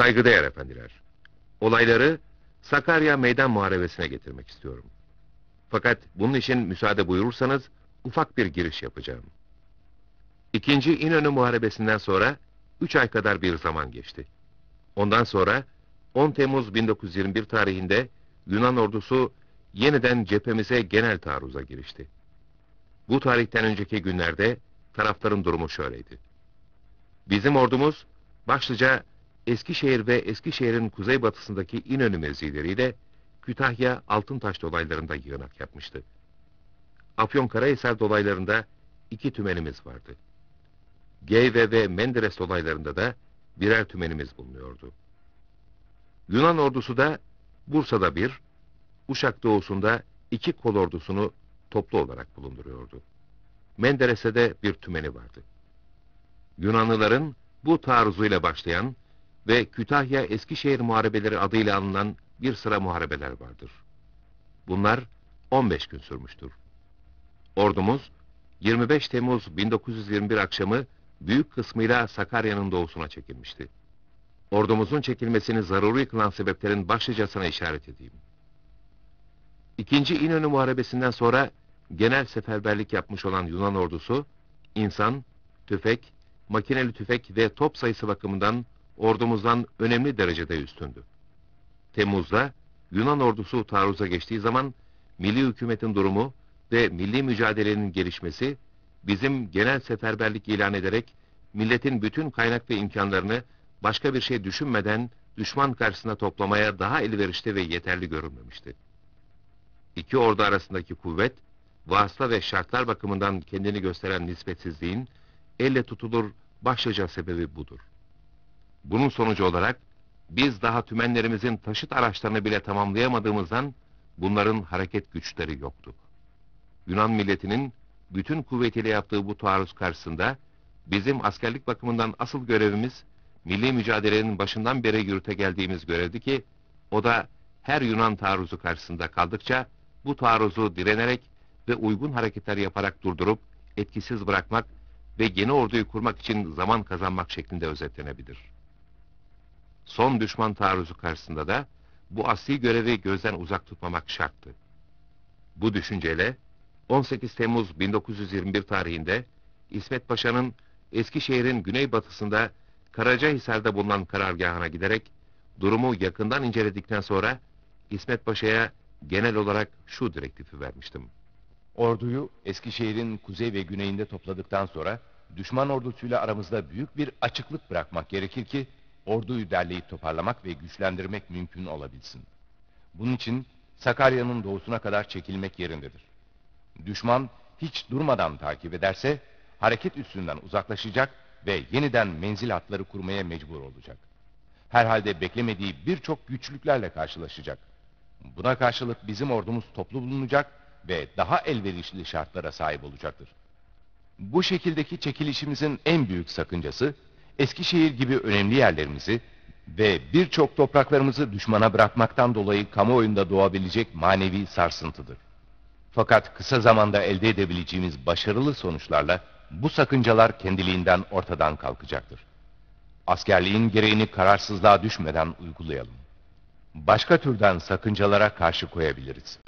Saygıdeğer efendiler. Olayları Sakarya Meydan Muharebesi'ne getirmek istiyorum. Fakat bunun için müsaade buyurursanız ufak bir giriş yapacağım. İkinci İnönü Muharebesi'nden sonra 3 ay kadar bir zaman geçti. Ondan sonra 10 Temmuz 1921 tarihinde Yunan ordusu yeniden cephemize genel taarruza girişti. Bu tarihten önceki günlerde tarafların durumu şöyleydi. Bizim ordumuz başlıca Eskişehir ve Eskişehir'in kuzeybatısındaki İnönü mevzileriyle Kütahya Altıntaş dolaylarında yığınak yapmıştı. Afyonkarahisar dolaylarında iki tümenimiz vardı. Geyve ve Menderes dolaylarında da birer tümenimiz bulunuyordu. Yunan ordusu da Bursa'da bir, Uşak doğusunda iki kol ordusunu toplu olarak bulunduruyordu. Menderes'e de bir tümeni vardı. Yunanlıların bu taarruzuyla başlayan ve Kütahya Eskişehir Muharebeleri adıyla anılan bir sıra muharebeler vardır. Bunlar 15 gün sürmüştür. Ordumuz 25 Temmuz 1921 akşamı büyük kısmıyla Sakarya'nın doğusuna çekilmişti. Ordumuzun çekilmesini zaruri kılan sebeplerin başlıcasına işaret edeyim. İkinci İnönü Muharebesi'nden sonra genel seferberlik yapmış olan Yunan ordusu, insan, tüfek, makineli tüfek ve top sayısı bakımından ordumuzdan önemli derecede üstündü. Temmuz'da Yunan ordusu taarruza geçtiği zaman milli hükümetin durumu ve milli mücadelenin gelişmesi bizim genel seferberlik ilan ederek milletin bütün kaynak ve imkanlarını başka bir şey düşünmeden düşman karşısına toplamaya daha elverişli ve yeterli görünmemişti. İki ordu arasındaki kuvvet, vasıta ve şartlar bakımından kendini gösteren nispetsizliğin elle tutulur başlıca sebebi budur. Bunun sonucu olarak biz daha tümenlerimizin taşıt araçlarını bile tamamlayamadığımızdan bunların hareket güçleri yoktu. Yunan milletinin bütün kuvvetiyle yaptığı bu taarruz karşısında bizim askerlik bakımından asıl görevimiz milli mücadelenin başından beri yürüte geldiğimiz görevdi ki o da her Yunan taarruzu karşısında kaldıkça bu taarruzu direnerek ve uygun hareketler yaparak durdurup etkisiz bırakmak ve yeni orduyu kurmak için zaman kazanmak şeklinde özetlenebilir. Son düşman taarruzu karşısında da bu asli görevi gözden uzak tutmamak şarttı. Bu düşünceyle 18 Temmuz 1921 tarihinde İsmet Paşa'nın Eskişehir'in güneybatısında Karacahisar'da bulunan karargahına giderek durumu yakından inceledikten sonra İsmet Paşa'ya genel olarak şu direktifi vermiştim. Orduyu Eskişehir'in kuzey ve güneyinde topladıktan sonra düşman ordusuyla aramızda büyük bir açıklık bırakmak gerekir ki orduyu derleyip toparlamak ve güçlendirmek mümkün olabilsin. Bunun için Sakarya'nın doğusuna kadar çekilmek yerindedir. Düşman hiç durmadan takip ederse hareket üstünden uzaklaşacak ve yeniden menzil hatları kurmaya mecbur olacak. Herhalde beklemediği birçok güçlüklerle karşılaşacak. Buna karşılık bizim ordumuz toplu bulunacak ve daha elverişli şartlara sahip olacaktır. Bu şekildeki çekilişimizin en büyük sakıncası, Eskişehir gibi önemli yerlerimizi ve birçok topraklarımızı düşmana bırakmaktan dolayı kamuoyunda doğabilecek manevi sarsıntıdır. Fakat kısa zamanda elde edebileceğimiz başarılı sonuçlarla bu sakıncalar kendiliğinden ortadan kalkacaktır. Askerliğin gereğini kararsızlığa düşmeden uygulayalım. Başka türden sakıncalara karşı koyabiliriz.